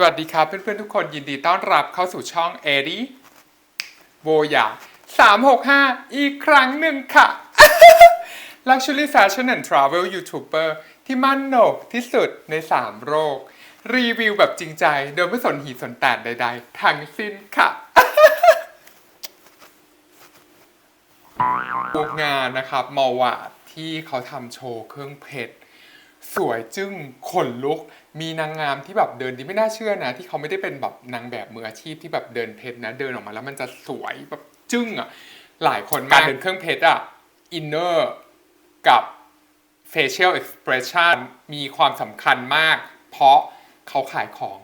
สวัสดีครับเพื่อนๆทุกคนยินดีต้อนรับเข้าสู่ช่องเอรีโบยา365 อีกครั้งหนึ่งค่ะ Luxury Fashion and Travel YouTuber ที่มั่นโหนกที่สุดใน 3โรครีวิวแบบจริงใจ โดยไม่สนหีสนแตนใดๆ ทั้งสิ้นค่ะงานนะครับมาวาดที่เขาทำโชว์เครื่องเพชรสวยจึ้งขนลุก มีนางงามที่แบบเดินดีไม่น่าเชื่อนะ ที่เขาไม่ได้เป็นแบบนางแบบมืออาชีพที่แบบเดินเพชรนะ เดินออกมาแล้วมันจะสวยแบบจึ้งอะหลายคนมากเดินเครื่องเพชรอะอินเนอร์กับ facial expression มีความสำคัญมาก เพราะเขาขายของ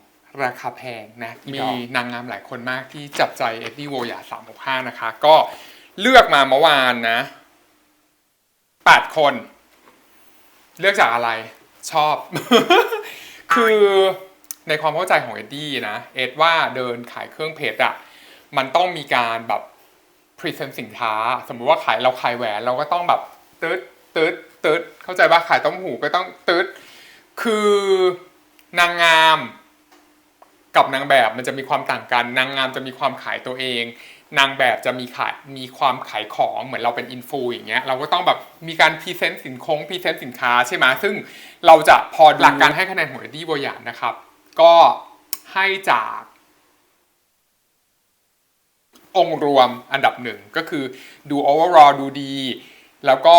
ราคาแพงนะ มีนางงามหลายคนมากที่จับใจเอ็ดดี้โวยา365นะคะ ก็เลือกมาเมื่อวานนะ8คน เลือกจากอะไรชอบ คือในความเข้าใจของเอ็ดดี้นะ เอ็ดว่าเดินขายเครื่องเพชรอะมันต้องมีการแบบพรีเซนต์สินค้า สมมุติว่าขายเราขายแหวนเราก็ต้องแบบตืดตืดตืดเข้าใจว่าขายต้มหูก็ต้องตืดคือนางงามกับนางแบบมันจะมีความต่างกัน นางงามจะมีความขายตัวเอง นางแบบจะมีขายมีความขายของเหมือนเราเป็นอินฟูอย่างเงี้ยเราก็ต้องแบบมีการพรีเซนต์สินคงพรีเซนต์สินค้าใช่ไหมซึ่งเราจะพอหลักการให้คะแนนของเอ็ดดี้โบยานนะครับ ก็ให้จาก องค์รวมอันดับหนึ่งก็คือดู overall ดูดี แล้วก็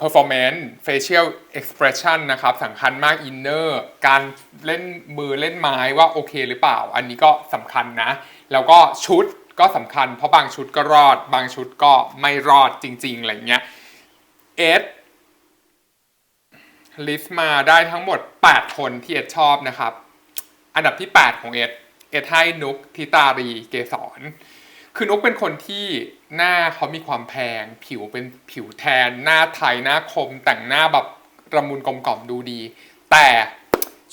performance facial expression นะครับสำคัญมาก inner การเล่นมือเล่นไม้ว่าโอเคหรือเปล่า อันนี้ก็สำคัญนะ แล้วก็ชุด ก็สำคัญเพราะบางชุดก็รอด บางชุดก็ไม่รอดจริงๆอะไรเงี้ยเอสลิสต์มาได้ทั้งหมด 8 คนที่เอสชอบนะครับ อันดับที่ 8 ของเอสเอสให้นุกทิตารีเกสรคือนุกเป็นคนที่หน้าเขามีความแพง ผิวเป็นผิวแทน หน้าไทยหน้าคมแต่งหน้าแบบระมุนกลมกล่อมดูดี แต่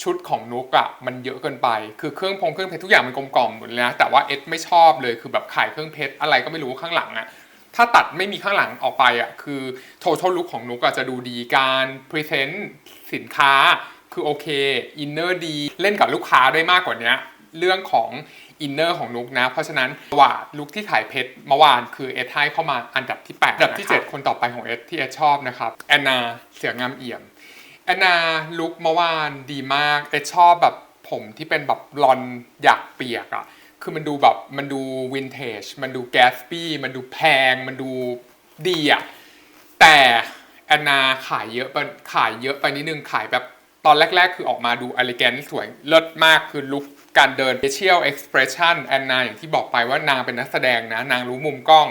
ชุดของนุกอะมันเยอะเกินไป คือเครื่องพงเครื่องเพชรทุกอย่างมันกลมกล่อมหมดเลยนะแต่ว่าเอสไม่ชอบเลยคือแบบขายเครื่องเพชรอะไรก็ไม่รู้ข้างหลังอะถ้าตัดไม่มีข้างหลังออกไปอะคือ total look ของนุกอะจะดูดีการพรีเซนต์สินค้าคือโอเคอินเนอร์ดีเล่นกับลูกค้าได้มากกว่านี้เรื่องของอินเนอร์ของนุกนะ เพราะฉะนั้นว่าลุกที่ขายเพชรเมื่อวานคือเอสให้เข้ามาอันดับที่ 8 อันดับที่ 7 คนต่อไปของเอสที่เอสชอบนะครับแอนนาเสืองามเอี่ยม แอนนาลุกเมื่อวานดีมากเอสชอบแบบผมที่เป็นแบบบลอนอยากเปียกอะคือมันดูแบบมันดูวินเทจ มันดูแกสปี้ มันดูแพง มันดูดีอะแต่แอนนาขายเยอะไปขายเยอะไปนิดนึงขายแบบตอนแรก ๆ คือออกมาดูอ l ล g กนสวยเลิศมากคือลุคการเดิน facial expression แอนนาอย่างที่บอกไปว่านางเป็นนักแสดงนะ นางรู้มุมกล้อง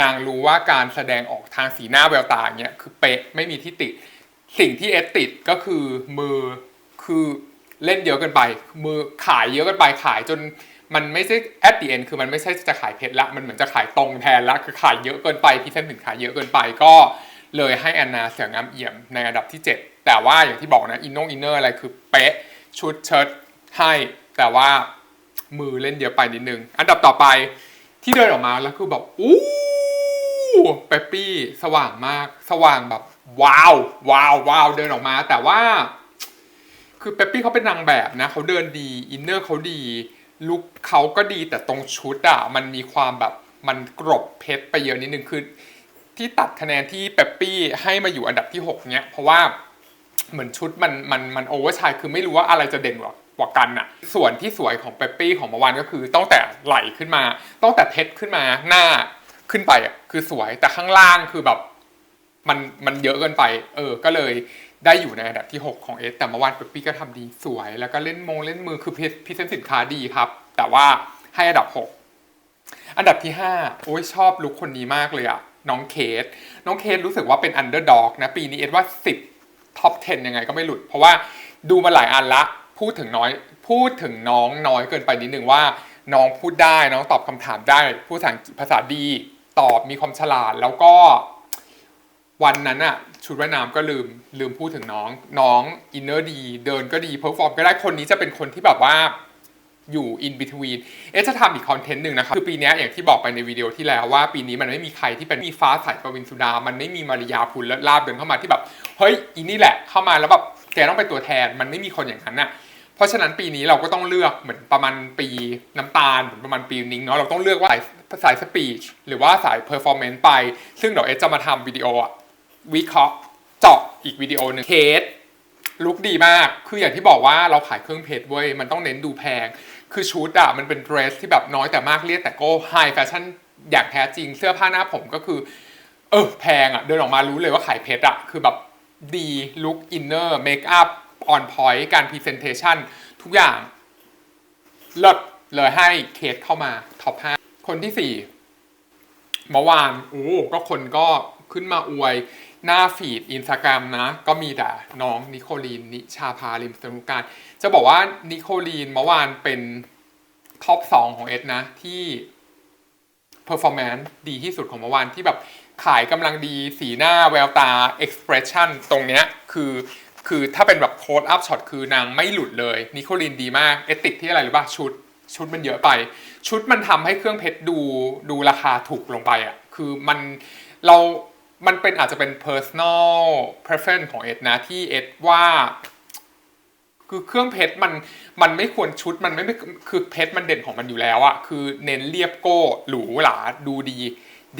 นางรู้ว่าการแสดงออกทางสีหน้าแววตาเงี้ยคือเป๊ะไม่มีที่ติ สิ่งที่เอสติดก็คือมือคือเล่นเยอะเกินไป มือขายเยอะเกินไปขายจนมันไม่ใช่ at the end คือมันไม่ใช่จะขายเพชรละ มันเหมือนจะขายตรงแทนละคือขายเยอะเกินไปพรีเซนต์สินค้าเยอะเกินไปก็เลยให้แอนนาเสืองามเอี่ยมในอันดับที่ 7 แต่ว่าอย่างที่บอกนะอินโนอินเนอร์อะไรคือเป๊ะชุดเชิ้ตให้แต่ว่ามือเล่นเยอะไปนิดนึง อันดับต่อไปที่เดินออกมาแล้วคือแบบอู้เปปปี้สว่างมากสว่างแบบ ว้าวว้าวว้าวเดินออกมา แต่ว่า คือเปปปี้เขาเป็นนางแบบนะเขาเดินดีอินเนอร์เขาดีลุคเขาก็ดีแต่ตรงชุดอะมันมีความแบบมันกรบเพชรไปเยอะนิดนึงคือ ที่ตัดคะแนนที่เปปปี้ให้มาอยู่อันดับที่ 6 เนี้ยเพราะว่าเหมือนชุดมันมันมันโอเวอร์ชายคือไม่รู้ว่าอะไรจะเด่นกว่ากว่ากันอะส่วนที่สวยของเปปปี้ของเมื่อวานก็คือตั้งแต่ไหลขึ้นมาตั้งแต่เพชรขึ้นมาหน้าขึ้นไปอะคือสวยแต่ข้างล่างคือแบบ มันมันเยอะเกินไป เออ ก็เลยได้อยู่ในอันดับที่ 6 ของเอสแต่เมื่อวานเปปปี้ก็ทำดีสวย แล้วก็เล่นมงเล่นมือคือพิเศษสินค้าดีครับ แต่ว่าให้อันดับ 6 อันดับที่ 5 โอ้ยชอบลุคคนนี้มากเลยอะน้องเคส น้องเคสรู้สึกว่าเป็นอันเดอร์ด็อกนะ ปีนี้เอ็ดว่า 10ท็อป 10 ยังไงก็ไม่หลุด เพราะว่าดูมาหลายอันละ พูดถึงน้อย พูดถึงน้องน้อยเกินไปนิดนึงว่า น้องพูดได้น้องตอบคำถามได้พูดภาษาดี ตอบมีความฉลาดแล้วก็ วันนั้นอะชุดว่ายน้ำก็ลืมลืมพูดถึงน้อง น้องอินเนอร์ดี เดินก็ดีเพอร์ฟอร์มก็ได้คนนี้จะเป็นคนที่แบบว่าอยู่ in between เอ๊ะจะทำอีกคอนเทนต์หนึ่งนะครับ คือปีนี้อย่างที่บอกไปในวิดีโอที่แล้วว่าปีนี้มันไม่มีใครที่เป็นมีฟ้าใสประวินสุดา มันไม่มีมาริยาพุลและลาบเดินเข้ามาที่แบบ เฮ้ยอีนี่แหละเข้ามาแล้วแบบแกต้องเป็นตัวแทนมันไม่มีคนอย่างนั้นน่ะเพราะฉะนั้นปีนี้เราก็ต้องเลือกเหมือนประมาณปีน้ำตาลเหมือนประมาณปีนิ้งเนาะเราต้องเลือกว่าสายสายสปีชหรือว่าสายเพอร์ฟอร์แมนซ์ไป ซึ่งเดี๋ยวเอสจะมาทำวิดีโออะ วิเคราะห์เจาะอีกวิดีโอหนึ่งเคสลุคดีมาก คืออย่างที่บอกว่าเราขายเครื่องเพชรเว้ย มันต้องเน้นดูแพง คือชุดอะมันเป็นเดรสที่แบบน้อยแต่มากเรียกแต่โก้ไฮแฟชั่นอย่างแท้จริง เสื้อผ้าหน้าผมก็คือ เออแพงอะเดินออกมารู้เลยว่าขายเพชรอะคือแบบดีลุคอินเนอร์เมคอัพออนพอยต์การพรีเซนเทชันทุกอย่างเลิศเลยให้เคสเข้ามาท็อป5คนที่4เมื่อวานโอ้ก็คนก็ขึ้นมาอวย หน้าฟีดอินสตาแกรมนะ ก็มีแต่น้องนิโคลีนนิชาพาลิมสนุกการ จะบอกว่านิโคลีนเมื่อวานเป็นท็อป2ของเอสนะ ที่ performance ดีที่สุดของเมื่อวานที่แบบขายกำลังดีสีหน้าแววตา expression ตรงเนี้ยคือคือถ้าเป็นแบบโค้ดอัพช็อตคือนางไม่หลุดเลยนิโคลินดีมาก เอติกที่อะไรหรือป่ะชุด ชุดมันเยอะไป ชุดมันทำให้เครื่องเพชรดูดูราคาถูกลงไปอะคือมันเรา มันเป็นอาจจะเป็น personal preference ของเอ็ดนะที่เอ็ดว่า คือเครื่องเพชรมันมันไม่ควรชุดมันไม่ไม่คือเพชรมันเด่นของมันอยู่แล้วอะคือเน้นเรียบโก้หรูหราดูดี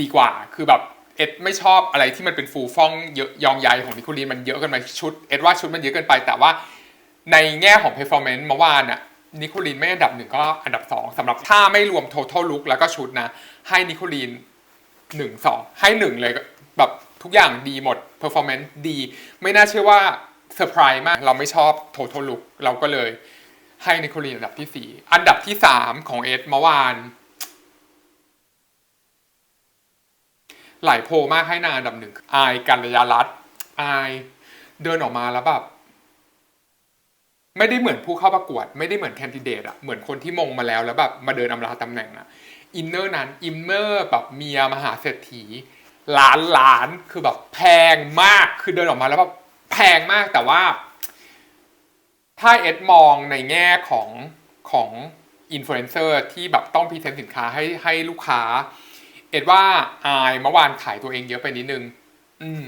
ดีกว่า คือแบบเอ็ดไม่ชอบอะไรที่มันเป็นฟูฟ่องเยอะยองใยของนิโคลีนมันเยอะเกินไปชุดเอ็ดว่าชุดมันเยอะเกินไป แต่ว่าในแง่ของ performance เมื่อวานอะนิโคลีนไม่อันดับหนึ่งก็อันดับสองสำหรับถ้าไม่รวม total look แล้วก็ชุดนะ ให้นิโคลีนหนึ่งสองให้หนึ่งเลย แบบทุกอย่างดีหมด performance ดี ไม่น่าเชื่อว่าเซอร์ไพรส์มาก เราไม่ชอบ total look เราก็เลยให้นิโคลีนอันดับที่ 4 อันดับที่ 3 ของเอสเมื่อวาน หลายโพมากให้นางอันดับหนึ่งอายกัลยารัตอายเดินออกมาแล้วแบบไม่ได้เหมือนผู้เข้าประกวด ไม่ได้เหมือนแคนดิเดตอะเหมือนคนที่มงมาแล้วแล้วแบบมาเดินอำลาตำแหน่งอะอินเนอร์นั้นอินเนอร์แบบเมียมหาเศรษฐี ล้านล้านคือแบบแพงมากคือเดินออกมาแล้วแบบแพงมากแต่ว่า ถ้าเอ็ดมองในแง่ของของอินฟลูเอนเซอร์ที่แบบต้องพรีเซนต์สินค้าให้ให้ลูกค้า เอ็ดว่าอายเมื่อวานขายตัวเองเยอะไปนิดนึง อืม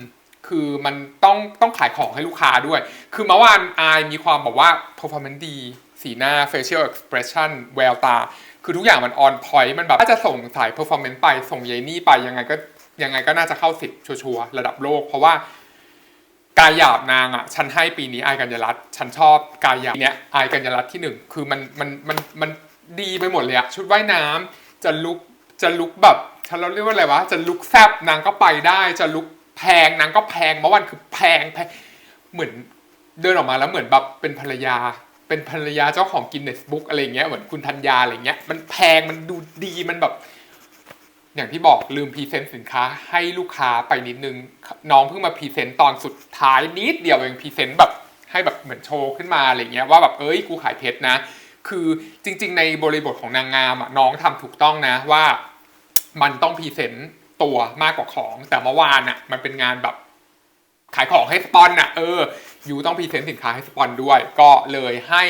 คือมันต้องต้องขายของให้ลูกค้าด้วย คือเมื่อวานอายมีความแบบว่า performance ดี สีหน้า facial expression แววตา คือทุกอย่างมัน on point มันแบบถ้าจะส่งสาย performance ไปส่งเยนี่ไปยังไงก็ ยังไงก็น่าจะเข้าสิบชัวร์ๆระดับโลก เพราะว่ากายหยาบนางอะฉันให้ปีนี้อายกัญญรัตน์ฉันชอบกายหยาบเนี้ยอายกัญญรัตน์ที่หนึ่งคือมันมันมันมันดีไปหมดเลยอะชุดว่ายน้ำจะลุกจะลุกแบบฉันเราเรียกว่าอะไรวะจะลุกแซบนางก็ไปได้จะลุกแพงนางก็แพงเมื่อวันคือแพงแพงเหมือนเดินออกมาแล้วเหมือนแบบเป็นภรรยา เป็นภรรยาเจ้าของกินเนสบุ๊กอะไรเงี้ยเหมือนคุณธัญญาอะไรเงี้ยมันแพงมันดูดีมันแบบ อย่างที่บอกลืมพรีเซนต์สินค้าให้ลูกค้าไปนิดนึง น้องเพิ่งมาพรีเซนต์ตอนสุดท้ายนิดเดียวเองพรีเซนต์แบบให้แบบเหมือนโชว์ขึ้นมาอะไรเงี้ยว่าแบบเอ้ยกูขายเพชรนะ คือจริง ๆ ในบริบทของนางงามอะน้องทำถูกต้องนะว่ามันต้องพรีเซนต์ตัวมากกว่าของ แต่เมื่อวานอะมันเป็นงานแบบขายของให้สปอนอะเออยูต้องพรีเซนต์สินค้าให้สปอนด้วย ก็เลยให้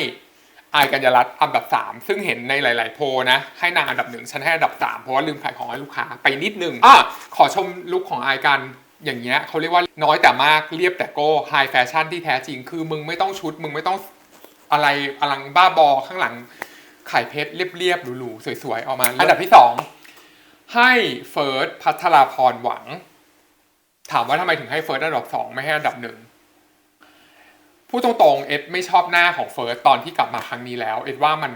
อายกัญญารัตน์อันดับ 3 ซึ่งเห็นในหลาย ๆ โพลนะ ให้นางอันดับหนึ่งฉันให้อันดับ 3 เพราะว่าลืมขายของให้ลูกค้าไปนิดนึงอะขอชมลุคของอายกันอย่างเงี้ยเขาเรียกว่าน้อยแต่มากเรียบแต่โก้ไฮแฟชั่นที่แท้จริง คือมึงไม่ต้องชุด มึงไม่ต้องอะไรอลังบ้าบอข้างหลังขายเพชรเรียบๆหรูๆสวยๆออกมา อันดับที่ 2 ให้เฟิร์สพัทราพรหวัง ถามว่าทำไมถึงให้เฟิร์สอันดับสองไม่ให้อันดับหนึ่ง พูดตรงๆ เอ็ดไม่ชอบหน้าของเฟิร์สตอนที่กลับมาครั้งนี้แล้ว เอ็ดว่ามัน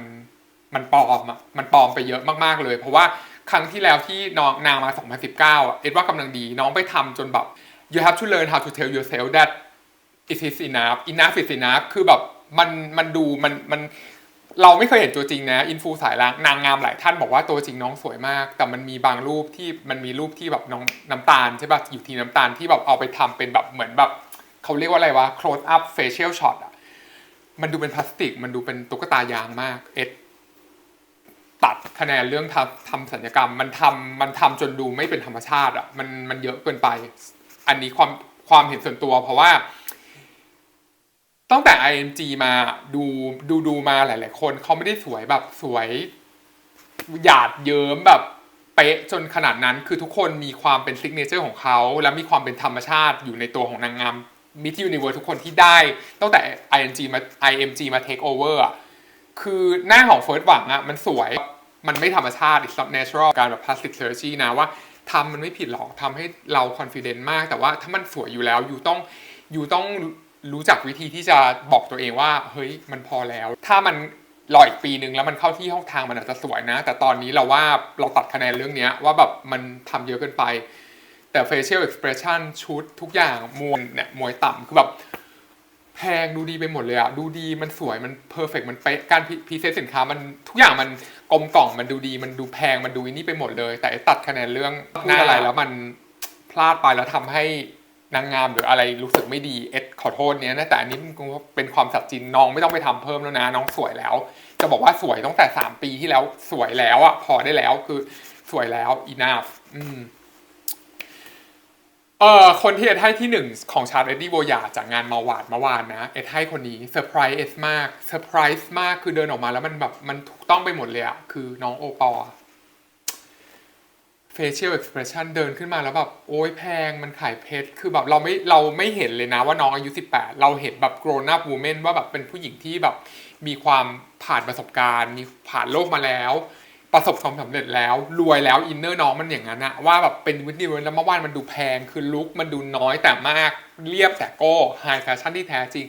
มันปลอมอะมันปลอมไปเยอะมากๆเลย เพราะว่าครั้งที่แล้วที่น้องนางมา 2019 เอ็ดว่ากำลังดีน้องไปทำจนแบบ you have to learn how to tell yourself that it is enough enough is enough คือแบบมันมันดูมันมันเราไม่เคยเห็นตัวจริงนะอินฟูสายลางนางงามหลายท่านบอกว่าตัวจริงน้องสวยมาก แต่มันมีบางรูปที่มันมีรูปที่แบบน้องน้ำตาลใช่ป่ะอยู่ทีน้ำตาลที่แบบเอาไปทำเป็นแบบเหมือนแบบ เขาเรียกว่าอะไรวะ close up facial shot อะมันดูเป็นพลาสติก มันดูเป็นตุ๊กตายางมาก เอ็ดตัดคะแนนเรื่องทำทำสัญญกรรม มันทำมันทำจนดูไม่เป็นธรรมชาติอะมันมันเยอะเกินไป อันนี้ความความเห็นส่วนตัวเพราะว่าตั้งแต่ ING มาดูดูดูมาหลาย ๆ คนเขาไม่ได้สวยแบบสวยหยาดเยิ้มแบบเป๊ะจนขนาดนั้นคือทุกคนมีความเป็นซิกเนเจอร์ของเขา และมีความเป็นธรรมชาติอยู่ในตัวของนางงาม มิท Universe ทุกคนที่ได้ตั้งแต่ ING มา IMG มา take over อะคือหน้าของเฟิร์สหวังอะมันสวยมันไม่ธรรมชาติ it's not natural การแบบ plastic surgery นะว่าทำมันไม่ผิดหรอกทำให้เรา confident มาก แต่ว่าถ้ามันสวยอยู่แล้วอยู่ต้องอยู่ต้องรู้จักวิธีที่จะบอกตัวเองว่า เฮ้ยมันพอแล้ว ถ้ามันรออีกปีนึงแล้วมันเข้าที่ห้องทางมันอาจจะสวยนะ แต่ตอนนี้เราว่าเราตัดคะแนนเรื่องนี้ว่าแบบมันทำเยอะเกินไป แต่ facial expression ชุดทุกอย่างมวยเนี่ยมวยต่ำคือแบบแพงดูดีไปหมดเลยอะดูดีมันสวยมันเพอร์เฟกมันเป๊ะการพรีเซนต์สินค้ามันทุกอย่างมันกลมกล่องมันดูดีมันดูแพงมันดูนี่ไปหมดเลย แต่ตัดคะแนนเรื่องพูดอะไรแล้วมันพลาดไปแล้วทำให้นางงามหรืออะไรรู้สึกไม่ดีเอ็ดขอโทษเนี้ยนะแต่อันนี้มันเป็นความสัตย์จริงน้องไม่ต้องไปทำเพิ่มแล้วนะ น้องสวยแล้ว จะบอกว่าสวยตั้งแต่ 3 ปีที่แล้วสวยแล้วอะพอได้แล้วคือสวยแล้ว enough อืม เอ่อคนที่เอ็ดให้ที่หนึ่งของชาร์ลเอ็ดดี้โบยาจากงานมาวาดเมื่อวานนะ เอ็ดให้คนนี้เซอร์ไพรส์มากเซอร์ไพรส์มากคือเดินออกมาแล้วมันแบบมันถูกต้องไปหมดเลยอะคือน้องโอปอล์ facial expression เดินขึ้นมาแล้วแบบ โอ้ยแพงมันขายเพชรคือแบบเราไม่เราไม่เห็นเลยนะว่าน้องอายุ 18 เราเห็นแบบ grown up woman ว่าแบบเป็นผู้หญิงที่แบบมีความผ่านประสบการณ์ มีผ่านโลกมาแล้ว ประสบความสำเร็จแล้วรวยแล้วอินเนอร์น้องมันอย่างนั้นอะว่าแบบเป็นวิธีแล้วเมื่อวานมันดูแพงคือลุคมันดูน้อยแต่มากเรียบแต่ก้ไฮแฟชั่นที่แท้จริง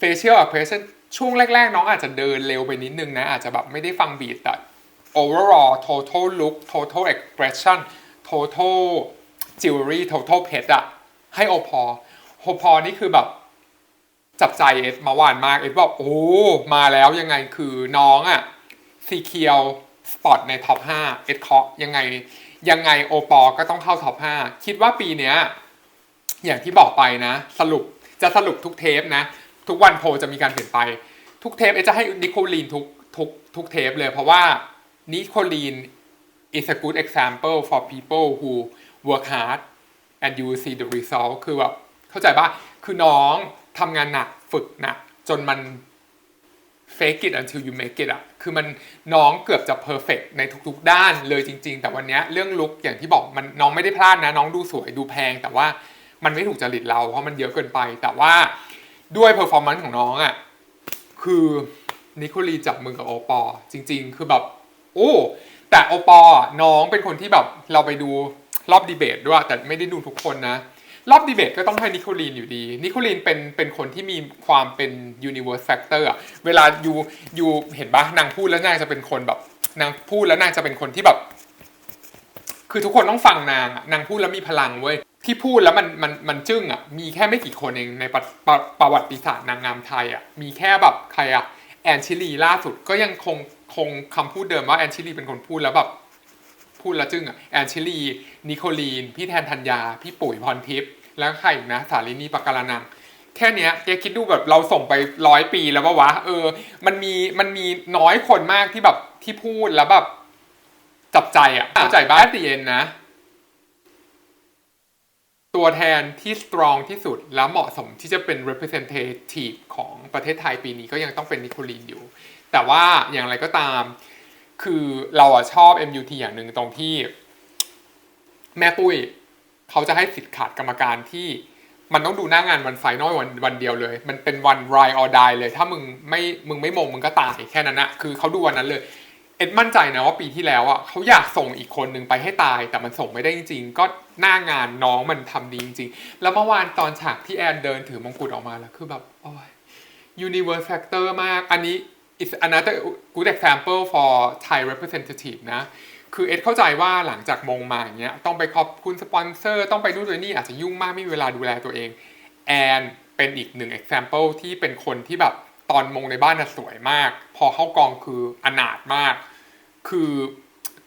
facial expression ช่วงแรก ๆ น้องอาจจะเดินเร็วไปนิดนึงนะ อาจจะแบบไม่ได้ฟังบีทแต่ overall total look total expression total jewelry total เพชรอะให้โอพอโอพอนี่คือแบบจับใจเอสมาหวานมากเอสบอกโอ้มาแล้วยังไงคือน้องอะซีเคียว สปอตในท็อป5เอสเคาะยังไงยังไงโอปอก็ต้องเข้าท็อป5คิดว่าปีเนี้ยอย่างที่บอกไปนะ สรุปจะสรุปทุกเทปนะ ทุกวันโพจะมีการเปลี่ยนไป ทุกเทปเอจะให้นิโคลีนทุกทุกทุกเทปเลยเพราะว่านิโคลีน is a good example for people who work hard and you see the result คือแบบเข้าใจป่ะคือน้องทำงานหนักฝึกหนักจนมัน fake it until you make it อะคือมันน้องเกือบจะ perfect ในทุกๆ ด้านเลยจริง ๆ แต่วันเนี้ยเรื่องลุคอย่างที่บอกมันน้องไม่ได้พลาดนะ น้องดูสวยดูแพง แต่ว่ามันไม่ถูกจริตเราเพราะมันเยอะเกินไป แต่ว่าด้วย performance ของน้องอะคือนิโคลีจับมือกับโอปอจริง ๆ คือแบบ โอ้แต่โอปอน้องเป็นคนที่แบบเราไปดูรอบดีเบตด้วยแต่ไม่ได้ดูทุกคนนะ รอบดีเบตก็ต้องให้นิโคลีนอยู่ดี นิโคลีนเป็นเป็นคนที่มีความเป็น universe factor อะเวลาอยู่อยู่เห็นปะนางพูดแล้วนางจะเป็นคนแบบนางพูดแล้วนางจะเป็นคนที่แบบ คือทุกคนต้องฟังนางอะนางพูดแล้วมีพลังเว้ยที่พูดแล้วมันมันมันจึ้งอะมีแค่ไม่กี่คนเองในประประประวัติศาสตร์นางงามไทยอะมีแค่แบบใครอะแอนชิลีล่าสุดก็ยังคงคงคำพูดเดิมว่าแอนชิลีเป็นคนพูดแล้วแบบพูดแล้วจึ้งอะแอนชิลี นิโคลีน พี่แทนธัญญา พี่ปุ๋ยพรทิพย์ แล้วใครอีกนะสาลินีปากการนังแค่เนี้ยแกคิดดูแบบเราส่งไปร้อยปีแล้วปะวะเออ มันมีมันมีน้อยคนมากที่แบบที่พูดแล้วแบบจับใจอะเข้าใจบ้างตีเอ็นนะ ตัวแทนที่สตรองที่สุดและเหมาะสมที่จะเป็น representative ของประเทศไทยปีนี้ก็ยังต้องเป็นนิโคลีนอยู่ แต่ว่าอย่างไรก็ตาม คือเราอะชอบ MUT อย่างหนึ่งตรงที่ แม่ปุ้ย เขาจะให้สิทธิ์ขาดกรรมการที่มันต้องดูหน้างานวันไฟนอลวันวันเดียวเลย มันเป็นวัน r i or die เลย ถ้ามึงไม่มึงไม่มงมึงก็ตายแค่นั้นนะคือเขาดูวันนั้นเลย เอ็ดมั่นใจนะว่าปีที่แล้วอะเขาอยากส่งอีกคนหนึ่งไปให้ตาย แต่มันส่งไม่ได้จริง ๆ ก็หน้างานน้องมันทำดีจริงๆ แล้วเมื่อวานตอนฉากที่แอนเดินถือมงกุฎออกมาแล้วคือแบบโอ้ย universe factor มาก อันนี้ is another good example for Thai representative นะ คือเอ็ดเข้าใจว่าหลังจากมงมาอย่างเงี้ยต้องไปขอบคุณสปอนเซอร์ต้องไปนู่นไปนี่อาจจะยุ่งมากไม่มีเวลาดูแลตัวเองแอนเป็นอีกหนึ่ง example ที่เป็นคนที่แบบตอนมงในบ้านน่ะสวยมาก พอเข้ากองคืออนาถมาก คือ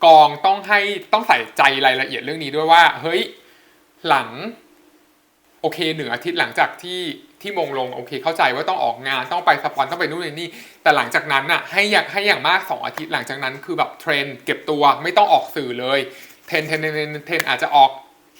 กองต้องให้ต้องใส่ใจรายละเอียดเรื่องนี้ด้วยว่า เฮ้ยหลัง โอเคหนึ่งอาทิตย์หลังจากที่ที่มงลงโอเค เข้าใจว่าต้องออกงานต้องไปสปอนต้องไปนู่นนี่แต่หลังจากนั้นน่ะให้อยางให้อย่างมากสองอาทิตย์หลังจากนั้นคือแบบเทรนเก็บตัวไม่ต้องออกสื่อเลยเทรนเทรนเทรนเทรนอาจจะออก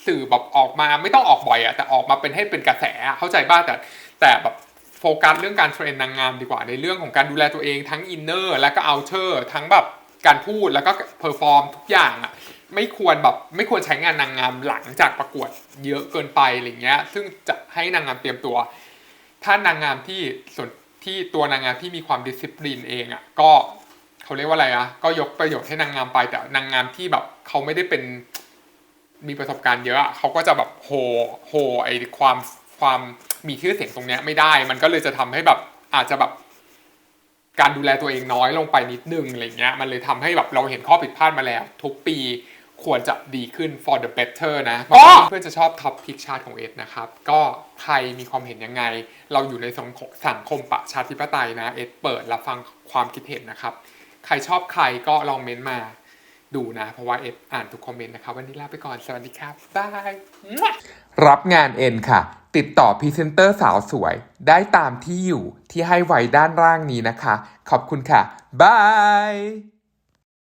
สื่อแบบออกมาไม่ต้องออกบ่อยอะแต่ออกมาเป็นให้เป็นกระแสเข้าใจบ้างแต่แต่แบบโฟกัสเรื่องการเทรนนางงามดีกว่าในเรื่องของการดูแลตัวเองทั้งอินเนอร์และก็เอาเทอร์ทั้งแบบการพูดแล้วก็เพอร์ฟอร์มทุกอย่างอะ ไม่ควรแบบไม่ควรใช้งานนางงามหลังจากประกวดเยอะเกินไปอะไรเงี้ย ซึ่งจะให้นางงามเตรียมตัว ถ้านางงามที่ส่วนที่ตัวนางงามที่มีความดิสซิปลินเองอะก็เขาเรียกว่าอะไรอะก็ยกประโยชน์ให้นางงามไปแต่นางงามที่แบบเขาไม่ได้เป็นมีประสบการณ์เยอะอะเขาก็จะแบบโหโหไอความความมีชื่อเสียงตรงเนี้ยไม่ได้ มันก็เลยจะทำให้แบบอาจจะแบบการดูแลตัวเองน้อยลงไปนิดนึงอะไรเงี้ย มันเลยทำให้แบบเราเห็นข้อผิดพลาดมาแล้ว ทุกปี ควรจะดีขึ้น for the better นะก็เพื่อนจะชอบท็อปพิกชาติของเอสนะครับ ก็ใครมีความเห็นยังไง เราอยู่ในสังคมสังคมประชาธิปไตยนะ เอสเปิดรับฟังความคิดเห็นนะครับ ใครชอบใครก็ลองเม้นต์มาดูนะ เพราะว่าเอสอ่านทุกคอมเมนต์นะครับ วันนี้ลาไปก่อน สวัสดีครับบายรับงานเอ็นค่ะ ติดต่อพรีเซนเตอร์สาวสวย ได้ตามที่อยู่ที่ให้ไว้ด้านล่างนี้นะคะ ขอบคุณค่ะบาย